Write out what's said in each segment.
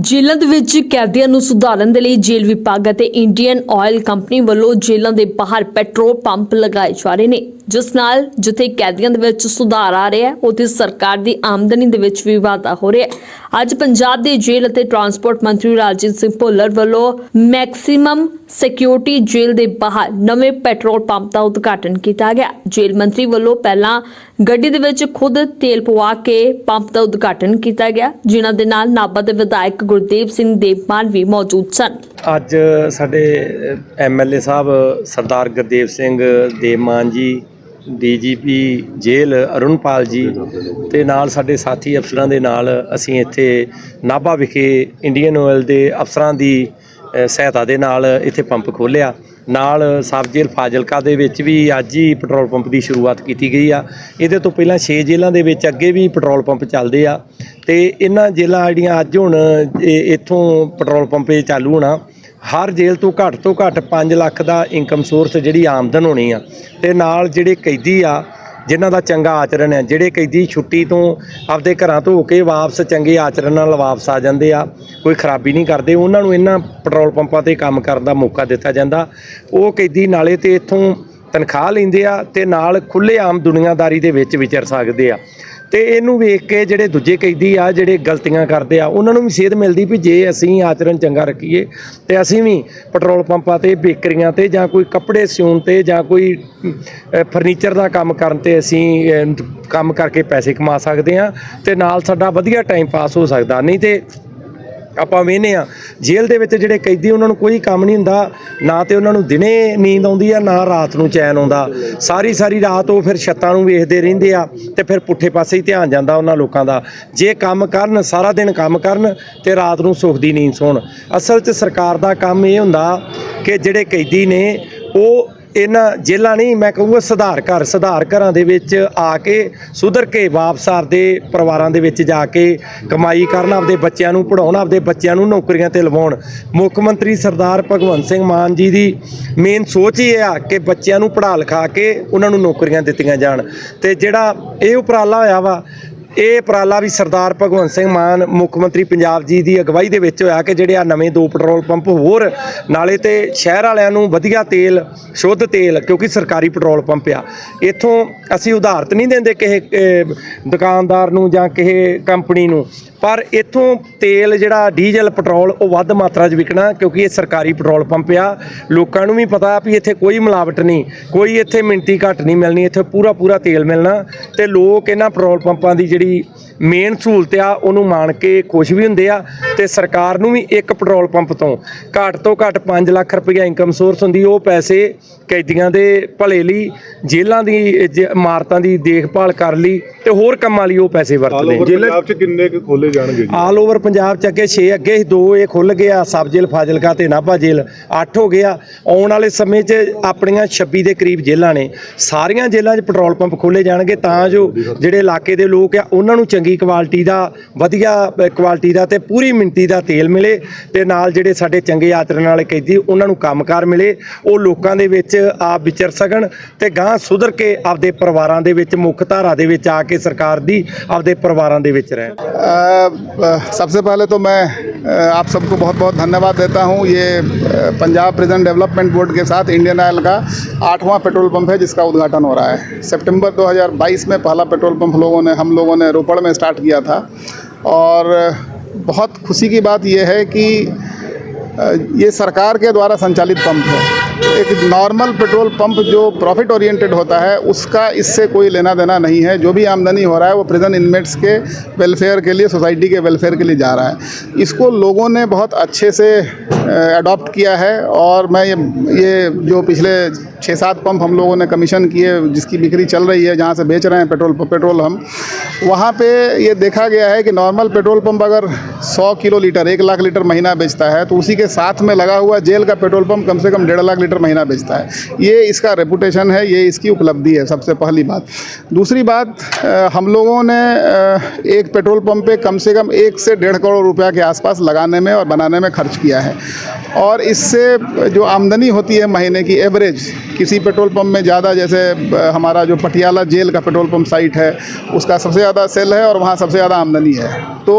ਜੇਲ੍ਹਾਂ ਦੇ ਵਿੱਚ ਕੈਦੀਆਂ ਨੂੰ ਸੁਧਾਰਨ ਦੇ ਲਈ ਜੇਲ੍ਹ ਵਿਭਾਗ ਅਤੇ ਇੰਡੀਅਨ ਆਇਲ ਕੰਪਨੀ ਵੱਲੋਂ ਜੇਲ੍ਹਾਂ ਦੇ ਬਾਹਰ ਪੈਟਰੋਲ ਪੰਪ ਲਗਾਏ ਜਾ ਰਹੇ ਨੇ। ਜਿਸ ਨਾਲ ਜਿੱਥੇ ਕੈਦੀਆਂ ਦੇ ਵਿੱਚ ਸੁਧਾਰ ਆ ਰਿਹਾ ਹੈ, ਉੱਥੇ ਸਰਕਾਰ ਦੀ ਆਮਦਨੀ ਦੇ ਵਿੱਚ ਵੀ ਵਾਧਾ ਹੋ ਰਿਹਾ ਹੈ। ਅੱਜ ਪੰਜਾਬ ਦੇ ਜੇਲ੍ਹ ਅਤੇ ਟਰਾਂਸਪੋਰਟ ਮੰਤਰੀ ਰਾਜੀਵ ਸਿੰਘ ਭੁੱਲਰ ਵੱਲੋਂ ਮੈਕਸਿਮਮ ਸਿਕਿਉਰਿਟੀ ਜੇਲ੍ਹ ਦੇ ਬਾਹਰ ਨਵੇਂ ਪੈਟਰੋਲ ਪੰਪ ਦਾ ਉਦਘਾਟਨ ਕੀਤਾ ਗਿਆ। ਜੇਲ੍ਹ ਮੰਤਰੀ ਵੱਲੋਂ ਪਹਿਲਾਂ ਗੱਡੀ ਦੇ ਵਿੱਚ ਖੁਦ ਤੇਲ ਪਵਾ ਕੇ ਪੰਪ ਦਾ ਉਦਘਾਟਨ ਕੀਤਾ ਗਿਆ, ਜਿਨ੍ਹਾਂ ਦੇ ਨਾਲ ਨਾਭਾ ਦੇ ਵਿਧਾਇਕ ਗੁਰਦੇਵ ਸਿੰਘ ਦੇਵਮਾਨ ਵੀ ਮੌਜੂਦ ਸਨ। ਅੱਜ ਸਾਡੇ ਐਮਐਲਏ ਸਾਹਿਬ ਸਰਦਾਰ ਗੁਰਦੇਵ ਸਿੰਘ ਦੇਮਾਨ ਜੀ ਡੀਜੀਪੀ ਜੇਲ੍ਹ ਅਰੁਣਪਾਲ ਜੀ ਤੇ ਨਾਲ ਸਾਡੇ ਸਾਥੀ ਅਫਸਰਾਂ ਦੇ ਨਾਲ ਅਸੀਂ ਇੱਥੇ ਨਾਭਾ ਵਿਖੇ ਇੰਡੀਅਨ ਆਇਲ ਦੇ ਅਫਸਰਾਂ ਦੀ ਸਹਾਇਤਾ ਦੇ ਨਾਲ ਇੱਥੇ ਪੰਪ ਖੋਲ੍ਹਿਆ। ਨਾਲ ਸਬ ਜੇਲ੍ਹ ਫਾਜ਼ਿਲਕਾ ਦੇ ਵਿੱਚ ਵੀ ਅੱਜ ਹੀ ਪੈਟਰੋਲ ਪੰਪ ਦੀ ਸ਼ੁਰੂਆਤ ਕੀਤੀ ਗਈ ਆ। ਇਹਦੇ ਤੋਂ ਪਹਿਲਾਂ 6 ਜੇਲ੍ਹਾਂ ਦੇ ਵਿੱਚ ਅੱਗੇ ਵੀ ਪੈਟਰੋਲ ਪੰਪ ਚੱਲਦੇ ਆ। ਤੇ ਇਹਨਾਂ ਜੇਲ੍ਹਾਂ ਜਿਹੜੀਆਂ ਅੱਜ ਹੁਣ, ਇਹ- ਇੱਥੋਂ ਪੈਟਰੋਲ ਪੰਪ ਚਾਲੂ ਹੋਣਾ, ਹਰ ਜੇਲ੍ਹ ਤੋਂ ਘੱਟ ਤੋਂ ਘੱਟ 5 ਲੱਖ ਦਾ ਇਨਕਮ ਸੋਰਸ ਜਿਹੜੀ ਆਮਦਨ ਹੋਣੀ ਆ। ਤੇ ਨਾਲ ਜਿਹੜੇ ਕੈਦੀ ਆ ਜਿਨ੍ਹਾਂ ਦਾ ਚੰਗਾ ਆਚਰਣ ਹੈ, ਜਿਹੜੇ ਕੈਦੀ ਛੁੱਟੀ ਤੋਂ ਆਪਦੇ ਘਰਾਂ ਤੋਂ ਹੋ ਕੇ ਵਾਪਸ ਚੰਗੇ ਆਚਰਣ ਨਾਲ ਵਾਪਸ ਆ ਜਾਂਦੇ ਆ, ਕੋਈ ਖਰਾਬੀ ਨਹੀਂ ਕਰਦੇ, ਉਹਨਾਂ ਨੂੰ ਇਹਨਾਂ ਪੈਟਰੋਲ ਪੰਪਾਂ ਤੇ ਕੰਮ ਕਰਨ ਦਾ ਮੌਕਾ ਦਿੱਤਾ ਜਾਂਦਾ। ਉਹ ਕੈਦੀ ਨਾਲੇ ਤੇ ਇੱਥੋਂ ਤਨਖਾਹ ਲੈਂਦੇ ਆ ਤੇ ਨਾਲ ਖੁੱਲ੍ਹੇਆਮ ਦੁਨੀਆਦਾਰੀ ਦੇ ਵਿੱਚ ਵਿਚਰ ਸਕਦੇ ਆ। ਤੇ ਇਹਨੂੰ ਵੇਖ ਕੇ ਜਿਹੜੇ ਦੂਜੇ ਕੈਦੀ ਆ, ਜਿਹੜੇ ਗਲਤੀਆਂ ਕਰਦੇ ਆ, ਉਹਨਾਂ ਨੂੰ ਵੀ ਸੇਧ ਮਿਲਦੀ ਵੀ ਜੇ ਅਸੀਂ ਆਚਰਣ ਚੰਗਾ ਰੱਖੀਏ, ਤੇ ਅਸੀਂ ਵੀ ਪੈਟਰੋਲ ਪੰਪਾਂ ਤੇ, ਬੇਕਰੀਆਂ ਤੇ ਜਾਂ ਕੋਈ ਕੱਪੜੇ ਸਿਉਣ ਤੇ ਜਾਂ ਕੋਈ ਫਰਨੀਚਰ ਦਾ ਕੰਮ ਕਰਨ ਤੇ ਅਸੀਂ ਕੰਮ ਕਰਕੇ ਪੈਸੇ ਕਮਾ ਸਕਦੇ ਆ ਤੇ ਨਾਲ ਸਾਡਾ ਵਧੀਆ ਟਾਈਮ ਪਾਸ ਹੋ ਸਕਦਾ। ਨਹੀਂ ਤੇ ਆਪਾਂ ਵੇਖਨੇ ਆ। ਜੇਲ੍ਹ ਦੇ ਵਿੱਚ ਜਿਹੜੇ ਕੈਦੀ, ਉਹਨਾਂ ਨੂੰ ਕੋਈ ਕੰਮ ਨਹੀਂ ਹੁੰਦਾ। ਨਾ ਤੇ ਉਹਨਾਂ ਨੂੰ ਦਿਨੇ ਨੀਂਦ ਆਉਂਦੀ ਆ, ਨਾ ਰਾਤ ਨੂੰ ਚੈਨ ਆਉਂਦਾ। ਸਾਰੀ ਸਾਰੀ ਰਾਤ ਉਹ ਫਿਰ ਛੱਤਾਂ ਨੂੰ ਵੇਖਦੇ ਰਹਿੰਦੇ ਆ ਤੇ ਫਿਰ ਪੁੱਠੇ ਪਾਸੇ ਹੀ ਧਿਆਨ ਜਾਂਦਾ ਉਹਨਾਂ ਲੋਕਾਂ ਦਾ। ਜੇ ਕੰਮ ਕਰਨ, ਸਾਰਾ ਦਿਨ ਕੰਮ ਕਰਨ ਤੇ ਰਾਤ ਨੂੰ ਸੁੱਖ ਦੀ ਨੀਂਦ ਸੌਣ। ਅਸਲ 'ਚ ਸਰਕਾਰ ਦਾ ਕੰਮ ਇਹ ਹੁੰਦਾ ਕਿ ਜਿਹੜੇ ਕੈਦੀ ਨੇ, ਉਹ ਇਹਨਾਂ ਜੇਲ੍ਹਾਂ ਨਹੀਂ, ਮੈਂ ਕਹੂੰਗਾ ਸੁਧਾਰ ਘਰ, ਸੁਧਾਰ ਘਰਾਂ ਦੇ ਵਿੱਚ ਆ ਕੇ ਸੁਧਰ ਕੇ ਵਾਪਸ ਆਪਦੇ ਪਰਿਵਾਰਾਂ ਦੇ ਵਿੱਚ ਜਾ ਕੇ ਕਮਾਈ ਕਰਨ, ਆਪਦੇ ਬੱਚਿਆਂ ਨੂੰ ਪੜਾਉਣ ਆਪਦੇ ਬੱਚਿਆਂ ਨੂੰ ਨੌਕਰੀਆਂ ਤੇ ਲਵਾਉਣ। ਮੁੱਖ ਮੰਤਰੀ ਸਰਦਾਰ ਭਗਵੰਤ ਸਿੰਘ ਮਾਨ ਜੀ ਦੀ ਮੇਨ ਸੋਚ ਹੀ ਇਹ ਆ ਕਿ ਬੱਚਿਆਂ ਨੂੰ ਪੜ੍ਹਾ ਲਿਖਾ ਕੇ ਉਹਨਾਂ ਨੂੰ ਨੌਕਰੀਆਂ ਦਿੱਤੀਆਂ ਜਾਣ। ਤੇ ਜਿਹੜਾ ਇਹ ਉਪਰਾਲਾ ਹੋਇਆ ਵਾ ਇਹ ਉਪਰਾਲਾ ਵੀ ਸਰਦਾਰ ਭਗਵੰਤ ਸਿੰਘ ਮਾਨ, ਮੁੱਖ ਮੰਤਰੀ ਪੰਜਾਬ ਜੀ ਦੀ ਅਗਵਾਈ ਦੇ ਵਿੱਚ ਹੋਇਆ ਕਿ ਜਿਹੜੇ ਆ ਨਵੇਂ ਦੋ ਪੈਟਰੋਲ ਪੰਪ ਹੋਰ, ਨਾਲੇ ਤੇ ਸ਼ਹਿਰ ਵਾਲਿਆਂ ਨੂੰ ਵਧੀਆ ਤੇਲ, ਸ਼ੁੱਧ ਤੇਲ, ਕਿਉਂਕਿ ਸਰਕਾਰੀ ਪੈਟਰੋਲ ਪੰਪ ਆ। ਇੱਥੋਂ ਅਸੀਂ ਉਦਾਹਰਤ ਨਹੀਂ ਦਿੰਦੇ ਕਿਸੇ ਦੁਕਾਨਦਾਰ ਨੂੰ ਜਾਂ ਕਿਸੇ ਕੰਪਨੀ ਨੂੰ। ਪਰ ਇੱਥੋਂ ਤੇਲ ਜਿਹੜਾ ਡੀਜ਼ਲ ਪੈਟਰੋਲ ਉਹ ਵੱਧ ਮਾਤਰਾ 'ਚ ਵਿਕਣਾ ਕਿਉਂਕਿ ਇਹ ਸਰਕਾਰੀ ਪੈਟਰੋਲ ਪੰਪ ਆ। ਲੋਕਾਂ ਨੂੰ ਵੀ ਪਤਾ ਵੀ ਇੱਥੇ ਕੋਈ ਮਿਲਾਵਟ ਨਹੀਂ ਕੋਈ ਇੱਥੇ ਮਿੰਟੀ ਘੱਟ ਨਹੀਂ ਮਿਲਣੀ ਇੱਥੇ ਪੂਰਾ ਪੂਰਾ ਤੇਲ ਮਿਲਣਾ ਤੇ ਲੋਕ ਇਹਨਾਂ ਪੈਟਰੋਲ ਪੰਪਾਂ ਦੀ ਜਿਹੜੀ ਮੇਨ ਸਹੂਲਤ ਆ ਉਹਨੂੰ ਮਾਣ ਕੇ ਖੁਸ਼ ਵੀ ਹੁੰਦੇ ਆ ਤੇ ਸਰਕਾਰ ਨੂੰ ਵੀ ਇੱਕ ਪੈਟਰੋਲ ਪੰਪ ਤੋਂ ਘੱਟ ਤੋਂ ਘੱਟ 5 ਲੱਖ ਰੁਪਏ ਇਨਕਮ ਸੋਰਸ ਹੁੰਦੀ ਉਹ ਪੈਸੇ ਕੈਦੀਆਂ ਦੇ ਭਲੇ ਲਈ ਜੇਲ੍ਹਾਂ ਦੀ ਜ- ਇਮਾਰਤਾਂ ਦੀ ਦੇਖਭਾਲ ਕਰ ਲਈ ਤੇ ਹੋਰ ਕੰਮਾਂ ਲਈ ਉਹ ਪੈਸੇ ਵਰਤਦੇ ਪੰਜਾਬ ਚ ਕਿੰਨੇ ਕੁ ਖੋਲੇ ਜਾਣਗੇ ਜੀ। ਆਲ ਓਵਰ ਪੰਜਾਬ ਚ ਅੱਗੇ 6 ਅੱਗੇ ਦੋ ਇਹ ਖੁੱਲ ਗਿਆ ਸਬ ਜੇਲ੍ਹ ਫਾਜ਼ਿਲਕਾ ਤੇ ਨਾਭਾ ਜੇਲ੍ਹ 8 ਹੋ ਗਿਆ। ਆਉਣ ਵਾਲੇ ਸਮੇਂ 'ਚ ਆਪਣੀਆਂ 26 ਦੇ ਕਰੀਬ ਜੇਲ੍ਹਾਂ ਨੇ। ਸਾਰੀਆਂ ਜੇਲ੍ਹਾਂ 'ਚ ਪੈਟਰੋਲ ਪੰਪ ਖੋਲੇ ਜਾਣਗੇ ਤਾਂ ਜੋ ਜਿਹੜੇ ਇਲਾਕੇ ਦੇ ਲੋਕ ਆ ਉਹਨਾਂ ਨੂੰ ਚੰਗੀ ਕੁਆਲਿਟੀ ਦਾ ਵਧੀਆ ਕੁਆਲਿਟੀ ਦਾ ਤੇ ਪੂਰੀ ਮਿੰਟੀ ਦਾ ਤੇਲ ਮਿਲੇ ਤੇ ਨਾਲ ਜਿਹੜੇ ਸਾਡੇ ਚੰਗੇ ਆਚਰਣ ਵਾਲੇ ਕੈਦੀ ਉਹਨਾਂ ਨੂੰ ਕੰਮਕਾਰ ਮਿਲੇ। ਉਹ ਲੋਕਾਂ ਦੇ ਵਿੱਚ ਆਪ ਵਿਚਰ ਸਕਣ ਤੇ ਗਾਂ ਸੁਧਰ ਕੇ ਆਪਦੇ ਪਰਿਵਾਰਾਂ ਦੇ ਵਿੱਚ ਮੁੱਖ ਧਾਰਾ ਦੇ ਵਿੱਚ ਆ ਕੇ ਸਰਕਾਰ ਦੀ ਆਪਦੇ ਪਰਿਵਾਰਾਂ ਦੇ ਵਿੱਚ ਰਹਿਣ। सबसे पहले तो मैं आप सबको बहुत बहुत धन्यवाद देता हूँ। ये पंजाब प्रिजन डेवलपमेंट बोर्ड के साथ इंडियन ऑयल का आठवां पेट्रोल पंप है, जिसका उद्घाटन हो रहा है। सितंबर 2022 में पहला पेट्रोल पंप लोगों ने, हम लोगों ने रोपड़ में स्टार्ट किया था। और, बहुत खुशी की बात यह है कि ये सरकार के द्वारा संचालित पंप है। एक नॉर्मल पेट्रोल पंप जो प्रॉफिट ओरिएंटेड होता है, उसका इससे कोई लेना देना नहीं है। जो भी आमदनी हो रहा है, वो प्रिजन इनमेट्स के वेलफेयर के लिए सोसाइटी के वेलफेयर के लिए जा रहा है। इसको लोगों ने बहुत अच्छे से अडॉप्ट किया है और मैं ये ये जो पिछले छः सात पंप हम लोगों ने कमीशन किए, जिसकी बिक्री चल रही है, जहाँ से बेच रहे हैं पेट्रोल पेट्रोल हम, वहाँ पे ये देखा गया है कि नॉर्मल पेट्रोल पंप अगर 100 किलो लीटर, एक लाख लीटर महीना बेचता है तो उसी के साथ में लगा हुआ जेल का पेट्रोल पंप कम से कम डेढ़ लाख लीटर महीना बेचता है। ये इसका रेपुटेशन है, ये इसकी उपलब्धि है, सबसे पहली बात। दूसरी बात हम लोगों ने एक पेट्रोल पंप पे कम से कम एक से डेढ़ करोड़ रुपया के आसपास लगाने में और बनाने में खर्च किया है। और इससे जो आमदनी होती है महीने की, एवरेज किसी पेट्रोल पंप में ज़्यादा जैसे हमारा जो पटियाला जेल का पेट्रोल पंप साइट है, उसका सबसे ज़्यादा सेल है और वहाँ सबसे ज़्यादा आमदनी है। तो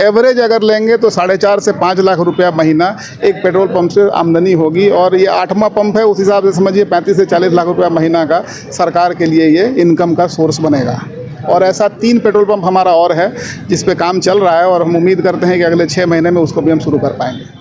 एवरेज अगर लेंगे तो साढ़े चार से पाँच लाख रुपया महीना एक पेट्रोल पंप से आमदनी होगी और ये आठवां पंप है, उस हिसाब से समझिए पैंतीस से चालीस लाख रुपया महीना का सरकार के लिए ये इनकम का सोर्स बनेगा। और ऐसा तीन पेट्रोल पंप हमारा और है, जिस पे काम चल रहा है और हम उम्मीद करते हैं कि अगले छः महीने में उसको भी हम शुरू कर पाएँगे।